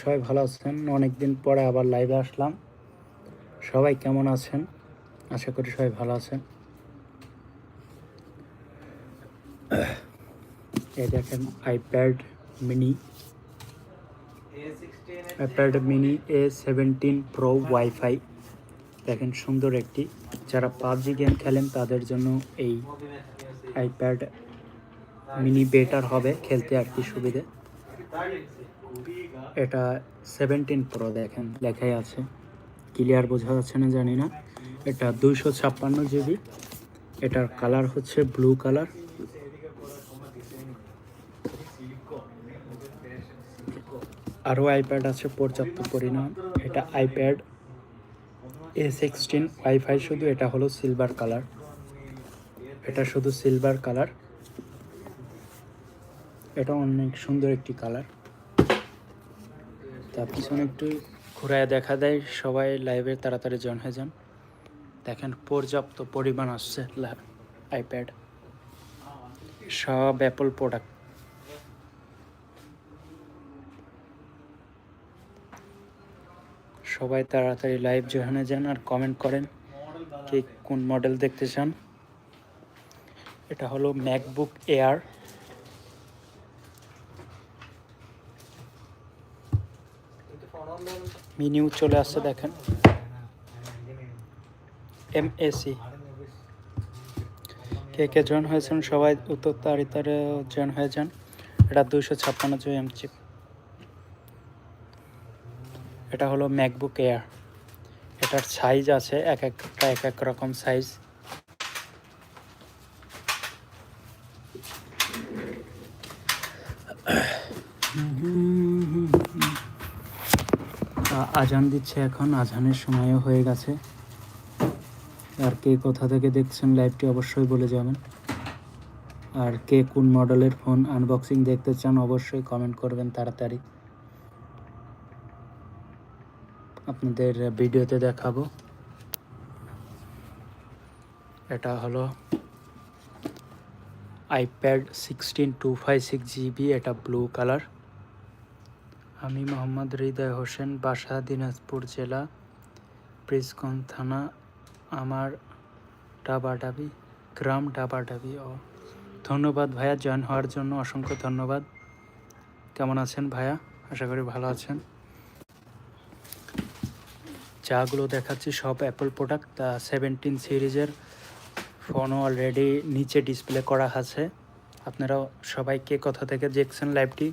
সবাই ভালো আছেন। অনেকদিন পরে আবার লাইভে আসলাম। সবাই কেমন আছেন? আশা করি সবাই ভালো আছেন। এই দেখেন iPad mini iPad mini A seventeen pro wifi দেখেন সুন্দর একটি। যারা পাবজি গেম খেলেন, তাদের জন্য এই আইপ্যাড মিনি বেটার হবে, খেলতে আর কি সুবিধে। এটা সেভেন্টিন প্রো দেখেন, লেখাই আছে। ক্লিয়ার বোঝা যাচ্ছে না, জানি না। এটা দুইশো ছাপ্পান্ন জিবি এটার কালার হচ্ছে ব্লু কালার আরও আইপ্যাড আছে, পর্যাপ্ত পরিমাণ। এটা আইপ্যাড এ সিক্সটিন ওয়াইফাই শুধু, এটা হলো সিলভার কালার এটা শুধু সিলভার কালার এটা অনেক সুন্দর একটি কালার তার পিছনে একটু ঘুরায় দেখা দেয়, সবাই লাইভে তাড়াতাড়ি জয়েন হয়ে যান। দেখেন পর্যাপ্ত পরিমাণ আসছে আইপ্যাড সব অ্যাপল প্রোডাক্ট সবাই তাড়াতাড়ি লাইভ জয়েন যান আর কমেন্ট করেন কে কোন মডেল দেখতে চান। এটা হলো ম্যাকবুক এয়ার মিনিউ চলে আসছে, দেখেন। এম এসি কে কে জয়েন হয়েছেন সবাই উত্তর তাড়াতাড়ি জয়েন হয়ে যান। এটা দুশো ছাপ্পান্ন জিবি এম চিপ এটা হলো ম্যাকবুক এয়ার এটার সাইজ আছে এক একটা, এক এক রকম সাইজ আজান দিচ্ছে এখন, আজানের সময়ও হয়ে গেছে। আর কে কোথা থেকে দেখছেন লাইভটি অবশ্যই বলে যাবেন। আর কে কোন মডেলের ফোন আনবক্সিং দেখতে চান অবশ্যই কমেন্ট করবেন তাড়াতাড়ি। আপনাদের ভিডিওতে দেখাবো। এটা হলো iPad sixteen two five six GB এটা ব্লু কালার আমি মোহাম্মদ হৃদয় হোসেন, বাসা দিনাজপুর জেলা প্রিসগঞ্জ থানা, আমার ডাবাডাবি গ্রাম ডাবাডাবি ও, ধন্যবাদ ভাইয়া, জয়েন হওয়ার জন্য অসংখ্য ধন্যবাদ। কেমন আছেন ভাইয়া? আশা করি ভালো আছেন। যাগুলো দেখাচ্ছি, সব অ্যাপল প্রোডাক্ট সেভেন্টিন সিরিজের ফোনও অলরেডি নিচে ডিসপ্লে করা আছে। আপনারা সবাইকে কথা থেকে দেখছেন লাইভটি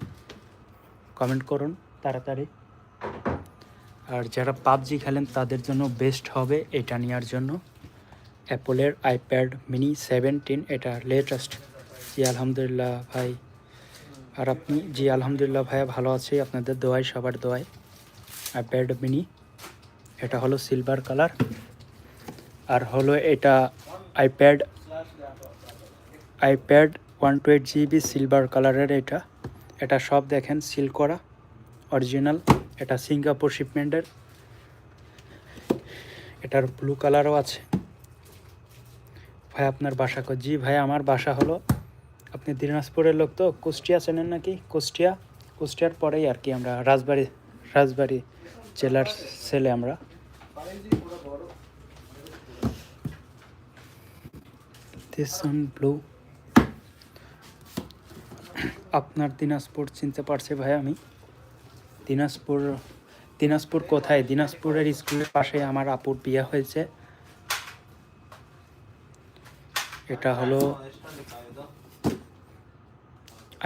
কমেন্ট করুন তাড়াতাড়ি। আর যারা পাবজি খেলেন, তাদের জন্য বেস্ট হবে এটা নেওয়ার জন্য। অ্যাপলের আইপ্যাড মিনি সেভেনটিন, এটা লেটেস্ট জি, আলহামদুলিল্লাহ ভাই। আর আপনি, জি, আলহামদুলিল্লাহ ভাইয়া, ভালো আছি। আপনাদের দোয়াই, সবার দোয়াই। আইপ্যাড মিনি, এটা হলো সিলভার কালার আর হলো এটা আইপ্যাড আইপ্যাড ওয়ান টুয়েট জিবি সিলভার কালারের এটা। এটা সব দেখেন সিল করা অরিজিনাল এটা সিঙ্গাপুর শিপমেন্টের এটার ব্লু কালারও আছে। ভাই, আপনার বাসা কো জি ভাই, আমার বাসা হলো, আপনি দিনাজপুরের লোক তো, কুষ্টিয়া চেনেন নাকি? কুষ্টিয়া, কুষ্টিয়ার পরেই আর কি আমরা, রাজবাড়ি রাজবাড়ি জেলার ছেলে আমরা। দিস ব্লু আপনার দিনাজপুর চিনতে পারছি ভাই আমি। দিনাজপুর দিনাজপুর কোথায়? দিনাজপুরের স্কুলের পাশে আমার আপুর বিয়ে হয়েছে। এটা হলো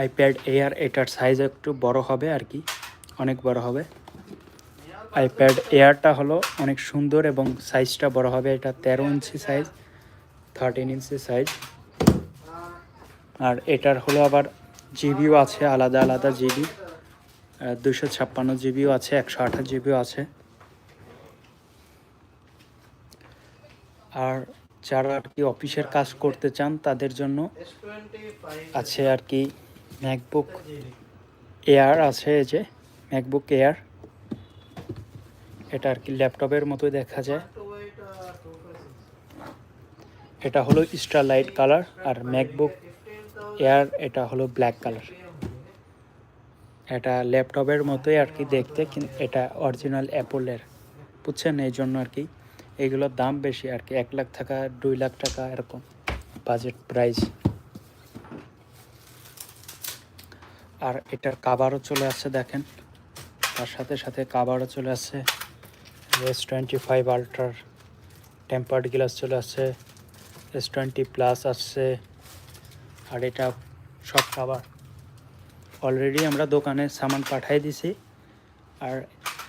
আইপ্যাড এয়ার এটার সাইজ একটু বড় হবে আর কি, অনেক বড় হবে। আইপ্যাড এয়ারটা হলো অনেক সুন্দর এবং সাইজটা বড় হবে, এটা তেরো ইঞ্চি সাইজ থার্টিন ইঞ্চি সাইজ আর এটার হলো আবার জিবিও আছে, আলাদা আলাদা জিবি। দুশো ছাপ্পান্ন জিবিও আছে, একশো আঠাশ জিবিও আছে। আর যারা আর কি অফিসের কাজ করতে চান, তাদের জন্য আছে আর কি ম্যাকবুক এয়ার আছে, এই যে ম্যাকবুক এয়ার। এটা আর কি ল্যাপটপের মতোই দেখা যায়। এটা হলো স্টার লাইট কালার আর ম্যাকবুক এয়ার এটা হলো ব্ল্যাক কালার এটা ল্যাপটপের মতোই আর কি দেখতে কিন্তু এটা অরিজিনাল অ্যাপলের বুঝছেন? এই জন্য আর কি এগুলোর দাম বেশি আর কি, এক লাখ টাকা, দুই লাখ টাকা এরকম বাজেট প্রাইস আর এটার কাভারও চলে আসছে, দেখেন। তার সাথে সাথে কাভারও চলে আসছে। এস টোয়েন্টি ফাইভ আলট্রার টেম্পার্ড গ্লাস চলে আসছে। এস টোয়েন্টি প্লাস আসছে। আর এটা সব খাবার। অলরেডি আমরা দোকানে সামান পাঠিয়ে দিছি আর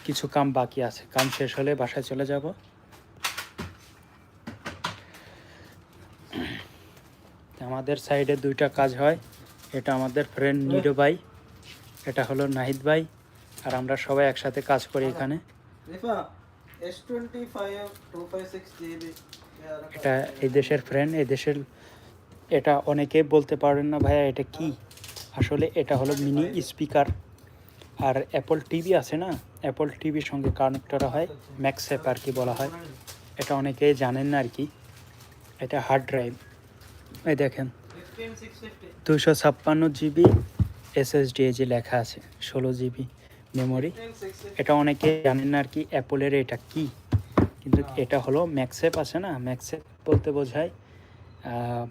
কিছু কাম বাকি আছে। কাম শেষ হলে বাসায় চলে যাব। আমাদের সাইডে দুইটা কাজ হয়। এটা আমাদের ফ্রেন্ড নিরো ভাই এটা হলো নাহিদ ভাই আর আমরা সবাই একসাথে কাজ করি এখানে। এটা এই দেশের ফ্রেন্ড এই দেশের এটা অনেকে বলতে পারেন না, ভাইয়া, এটা কি? আসলে এটা হলো মিনি স্পিকার। আর অ্যাপল টিভি আছে না অ্যাপল টিভির সঙ্গে কানেক্ট করা হয় ম্যাক্সেপ আর কি বলা হয়। এটা অনেকেই জানেন না আর কি। এটা হার্ড ড্রাইভ এই দেখেন দুশো ছাপ্পান্ন জিবি এসএসডি যে লেখা আছে, ষোলো জিবি মেমোরি এটা অনেকে জানেন না আর কি অ্যাপলের এটা কি? কিন্তু এটা হলো ম্যাক্সেপ আছে না ম্যাক্সেপ বলতে বোঝায়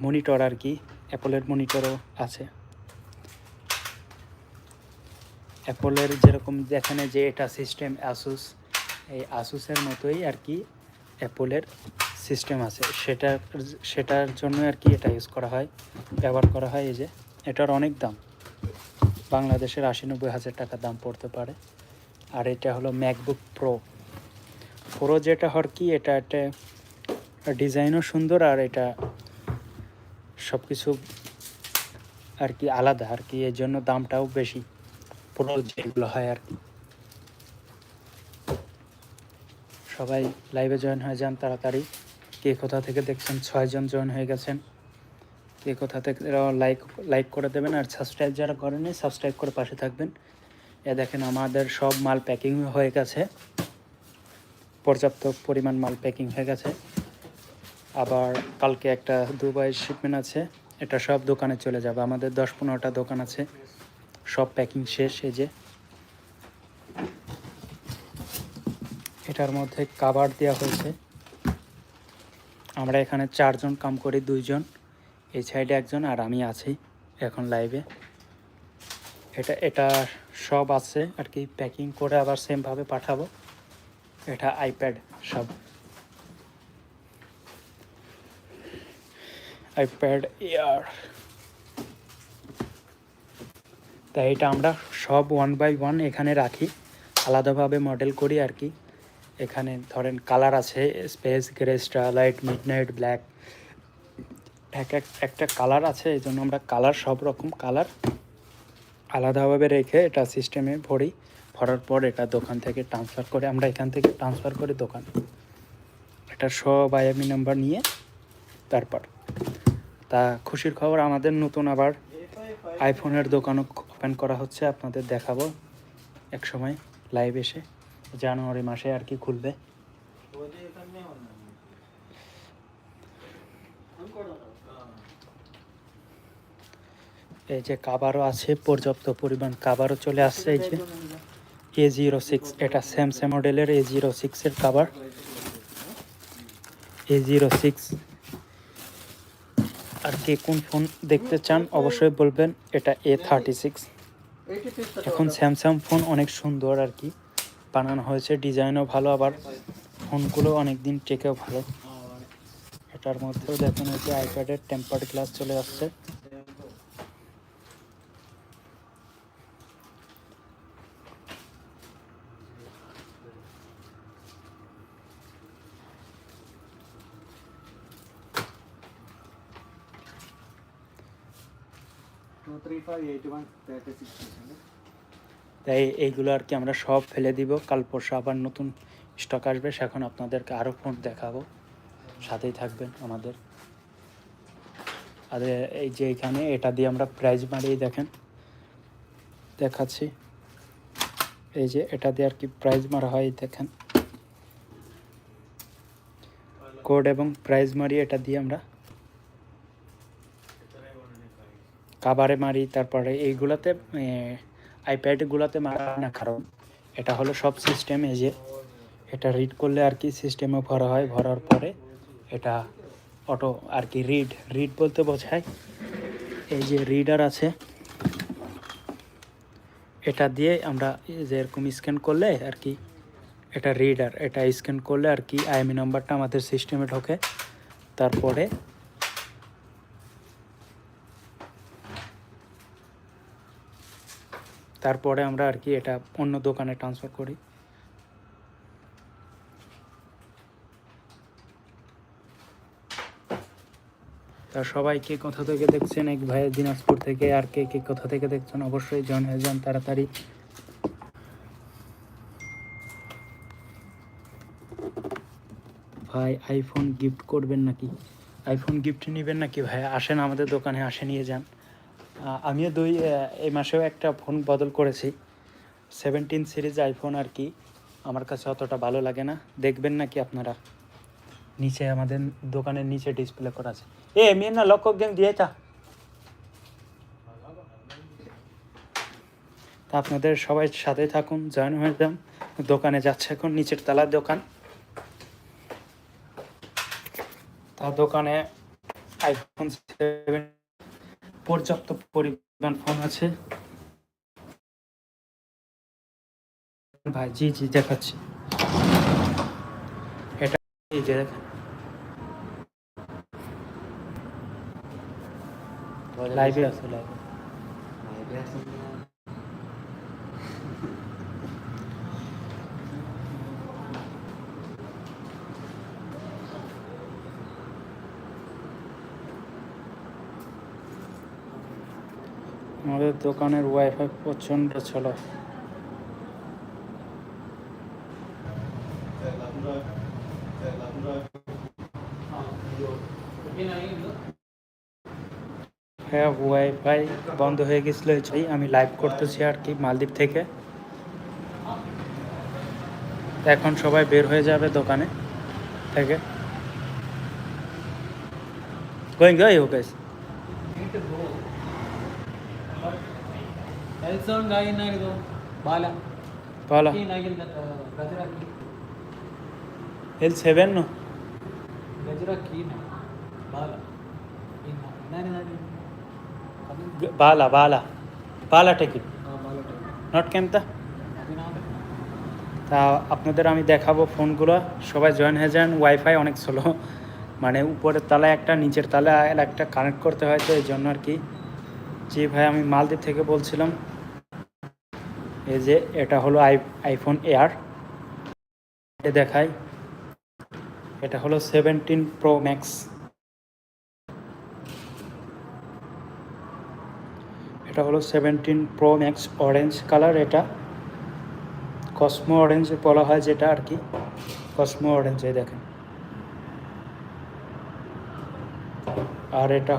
মনিটর আর কি অ্যাপলের মনিটরও আছে। অ্যাপলের যেরকম দেখেন যে এটা সিস্টেম আসুস এই আসুসের মতোই আর কি অ্যাপলের সিস্টেম আছে। সেটা সেটার জন্য আর কি এটা ইউজ করা হয়, ব্যবহার করা হয় এই যে। এটার অনেক দাম। বাংলাদেশের আশি নব্বই হাজার টাকা দাম পড়তে পারে। আর এটা হলো ম্যাকবুক প্রো প্রো যেটা হর কি এটা একটা ডিজাইনও সুন্দর আর এটা সব কিছু আর কি আলাদা, আর কি এর জন্য দামটাও বেশি। প্রো যেগুলো হয় আর কি। সবাই লাইভে জয়েন হয়ে যান তাড়াতাড়ি। কে কোথা থেকে দেখছেন? ছয়জন জয়েন হয়ে গেছেন। কে কোথা থেকে লাইক লাইক করে দেবেন আর সাবস্ক্রাইব যারা করেনি সাবস্ক্রাইব করে পাশে থাকবেন। এ দেখেন আমাদের সব মাল প্যাকিং হয়ে গেছে। পর্যাপ্ত পরিমাণ মাল প্যাকিং হয়ে গেছে। আবার কালকে একটা দুবাই শিপমেন্ট আছে, এটা সব দোকানে চলে যাবে। আমাদের দশ পনেরোটা দোকান আছে, সব প্যাকিং শেষ, এই যে। এটার মধ্যে কাবার দেওয়া হয়েছে। আমরা এখানে চারজন কাম করি, দুইজন। এই সাইডে একজন আর আমি আছি এখন লাইভে এটা এটা সব আছে আর কি প্যাকিং করে আবার সেমভাবে পাঠাবো। এটা আইপ্যাড সব। আইপ্যাড এয়ার তাই এটা আমরা সব ওয়ান বাই ওয়ান এখানে রাখি। আলাদাভাবে মডেল করি আর কি। এখানে ধরেন কালার আছে space grey starlight midnight black এক এক, একটা কালার আছে, এই জন্য আমরা কালার সব রকম কালার আলাদাভাবে রেখে এটা সিস্টেমে ভরি। ভরার পর এটা দোকান থেকে ট্রান্সফার করে, আমরা এখান থেকে ট্রান্সফার করি দোকান। এটা সব আইএমই নাম্বার নিয়ে তারপর তা খুশির খবর আমাদের নতুন আবার আইফোনের দোকানও ওপেন করা হচ্ছে, আপনাদের দেখাবো এক সময় লাইভ এসে, জানুয়ারি মাসে আর কি খুলবে। এই যে কাবারও আছে, পর্যাপ্ত পরিমাণ কাবারও চলে আসছে, এই যে এ জিরো সিক্স এটা স্যামসাং মডেলের এ জিরো সিক্সের কাবার এ জিরো সিক্স আর কে কোন ফোন দেখতে চান অবশ্যই বলবেন, এটা এ থার্টি সিক্স এখন স্যামসাং ফোন অনেক সুন্দর আর কি। বানানো হয়েছে, ডিজাইনও ভালো, আবার ফোনগুলো অনেক দিন টেকেও ভালো। এটার মধ্যেও দেখেন যে আইপ্যাডের টেম্পার্ড গ্লাস চলে আসছে। তাই এইগুলো আর কি আমরা সব ফেলে দিব। কাল পরশু আবার নতুন স্টক আসবে সেখন আপনাদেরকে আরও ফোন দেখাবো। সাথেই থাকবেন আমাদের। আর, এই যে এখানে, এটা দিয়ে আমরা প্রাইজ মারিয়ে দেখেন। দেখাচ্ছি। এই যে এটা দিয়ে আর কি প্রাইজ মারা হয়, দেখেন। কোড এবং প্রাইজ মারি এটা দিয়ে আমরা কাবারে মারি, তারপরে এইগুলাতে আইপ্যাডগুলোতে মারা না কারণ এটা হলো সব সিস্টেম এই যে, এটা রিড করলে আর কি সিস্টেমে ভরা হয়, ভরার পরে এটা অটো আর কি রিড রিড বলতে বোঝায়। এই যে রিডার আছে, এটা দিয়ে আমরা যে এরকম স্ক্যান করলে আর কি, এটা রিডার এটা স্ক্যান করলে আর কি আইএমই নাম্বারটা আমাদের সিস্টেমে ঢোকে। তারপরে তারপরে আমরা আর কি এটা অন্য দোকানে ট্রান্সফার করি। তা সবাই কে কোথা থেকে দেখছেন? এক ভাই দিনাজপুর থেকে। আর কে কে কোথা থেকে দেখছেন? অবশ্যই জন হয়ে যান তাড়াতাড়ি। ভাই আইফোন গিফট করবেন নাকি? আইফোন গিফট নেবেন নাকি ভাই? আসেন আমাদের দোকানে, আসে নিয়ে যান। আমিও দুই এই মাসেও একটা ফোন বদল করেছি। সেভেন্টিন সিরিজ আইফোন আর কি। আমার কাছে অতটা ভালো লাগে না। দেখবেন নাকি আপনারা। নিচে আমাদের দোকানের নিচে ডিসপ্লে করা আছে। এ মেয়ে না লক্ষ গ্যাং দিয়ে তা। তা আপনাদের সবাই সাথে থাকুন জয়েন হয়ে যান। দোকানে যাচ্ছে এখন, নিচের তলার দোকান। তার দোকানে আইফোন সেভেন পর্যাপ্ত পরিমাণ ফোন আছে। ভাই জি জি দেখাচ্ছি। এটা এই যে দেখেন। লাইভে আছে লাইভে আমাদের দোকানের ওয়াইফাই প্রচণ্ড চলো হ্যাঁ ওয়াইফাই বন্ধ হয়ে গেছিল, এই আমি লাইভ করতেছি আর কি মালদ্বীপ থেকে। এখন সবাই বের হয়ে যাবে দোকানে থেকে। গোয়িং গো ইউ গাইস ಎಲ್ಸೋನ್ ಏನಾಗಿದೆ ಬಾಲ বলো ಏನಾಗಿಲ್ಲ ಗಜರ ಕೀ ಎಲ್ ಸೆವೆನ್ ಗಜರ ಕೀನ ಬಾಲ ಇನ್ನ ಏನಾಗಿದೆ ಬಾಲ ಬಾಲ ಬಾಲ ಟಿಕೆಟ್ ಬಾಲ নট ক্যাম্পটা ಅಭಿನಾದ তা আপনাদের আমি দেখাবো ফোনগুলো সবাই জয়েন হয়ে যান ওয়াইফাই অনেক স্লো মানে উপরের তলায় একটা নিচের তলায় আর একটা কানেক্ট করতে হয় তো এই জন্য আর কি জি ভাই আমি মালদ্বীপ থেকে বলছিলাম এই যে এটা হলো আই আইফোন এয়ার এটা দেখাই। এটা হলো সেভেন্টিন প্রো ম্যাক্স এটা হলো seventeen pro max orange colour এটা। কসমো অরেঞ্জ বলা হয় যেটা আর কি। কসমো অরেঞ্জ এই দেখেন। আর এটা